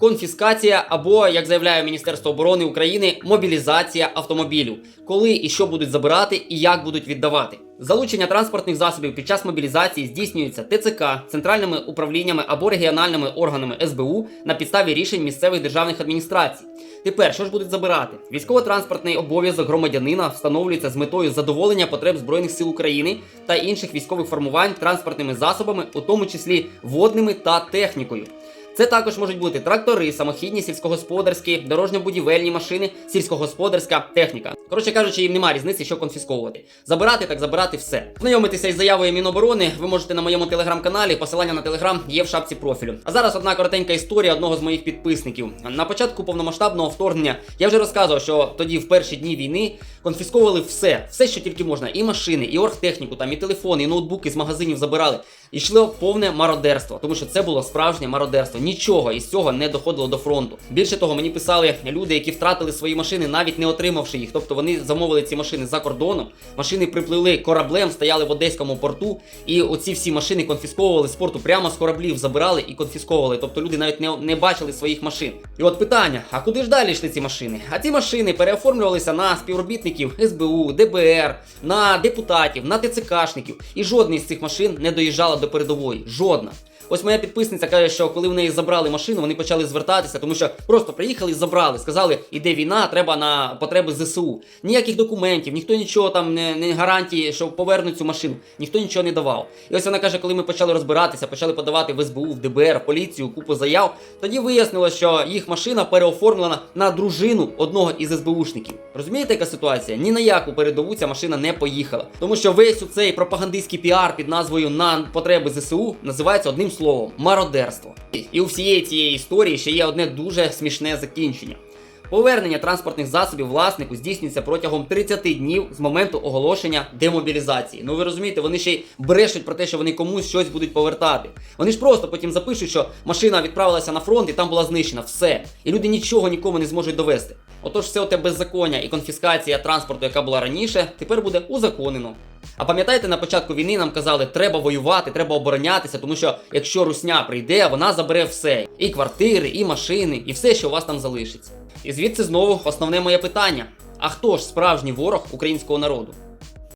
конфіскація або, як заявляє Міністерство оборони України, мобілізація автомобілів, коли і що будуть забирати і як будуть віддавати. Залучення транспортних засобів під час мобілізації здійснюється ТЦК, центральними управліннями або регіональними органами СБУ на підставі рішень місцевих державних адміністрацій. Тепер що ж будуть забирати? Військово-транспортний обов'язок громадянина встановлюється з метою задоволення потреб збройних сил України та інших військових формувань транспортними засобами, у тому числі водними та технікою. Це також можуть бути трактори, самохідні сільськогосподарські, дорожньо-будівельні машини, сільськогосподарська техніка. Коротше кажучи, їм немає різниці, що конфісковувати. Забирати так забирати все. Знайомитися із заявою Міноборони ви можете на моєму телеграм-каналі. Посилання на телеграм є в шапці профілю. А зараз одна коротенька історія одного з моїх підписників. На початку повномасштабного вторгнення я вже розказував, що тоді в перші дні війни конфісковували все, все, що тільки можна, і машини, і оргтехніку, там, і телефони, і ноутбуки з магазинів забирали. Йшло повне мародерство, тому що це було справжнє мародерство. Нічого із цього не доходило до фронту. Більше того, мені писали люди, які втратили свої машини, навіть не отримавши їх. Тобто вони замовили ці машини за кордоном. Машини припливли кораблем, стояли в одеському порту, і оці всі машини конфісковували з порту, прямо з кораблів забирали і конфісковували. Тобто люди навіть не, не бачили своїх машин. І от питання: а куди ж далі йшли ці машини? А ці машини переоформлювалися на співробітників СБУ, ДБР, на депутатів, на ТЦКшників. І жодна з цих машин не доїжджала до передової. Жодна. Ось моя підписниця каже, що коли в неї забрали машину, вони почали звертатися, тому що просто приїхали і забрали. Сказали, іде війна, треба на потреби ЗСУ. Ніяких документів, ніхто нічого там не, не гарантії, що повернуть цю машину, ніхто нічого не давав. І ось вона каже, коли ми почали розбиратися, почали подавати в СБУ, в ДБР, в поліцію, купу заяв. Тоді вияснилось, що їх машина переоформлена на дружину одного із СБУшників. Розумієте, яка ситуація? Ні на яку передову ця машина не поїхала. Тому що весь у цей пропагандистський піар під назвою на потреби ЗСУ називається одним словом мародерство. І у всієї цієї історії ще є одне дуже смішне закінчення. Повернення транспортних засобів власнику здійснюється протягом 30 днів з моменту оголошення демобілізації. Ну ви розумієте, вони ще й брешуть про те, що вони комусь щось будуть повертати. Вони ж просто потім запишуть, що машина відправилася на фронт і там була знищена. Все. І люди нічого нікому не зможуть довести. Отож, все те беззаконня і конфіскація транспорту, яка була раніше, тепер буде узаконено. А пам'ятаєте, на початку війни нам казали, треба воювати, треба оборонятися, тому що якщо русня прийде, вона забере все: і квартири, і машини, і все, що у вас там залишиться. І звідси знову основне моє питання: а хто ж справжній ворог українського народу?